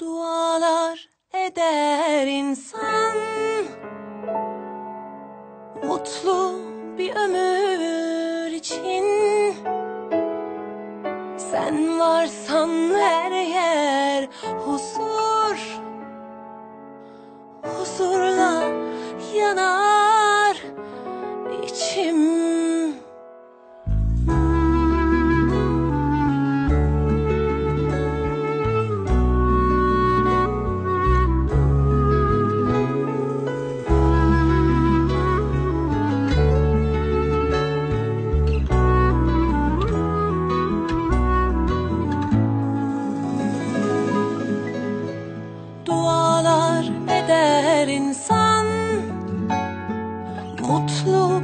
Dualar eder insan. Mutlu bir ömür için. Sen varsan her yer huzur. Huzurla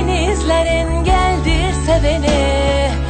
denizler engeldir sevene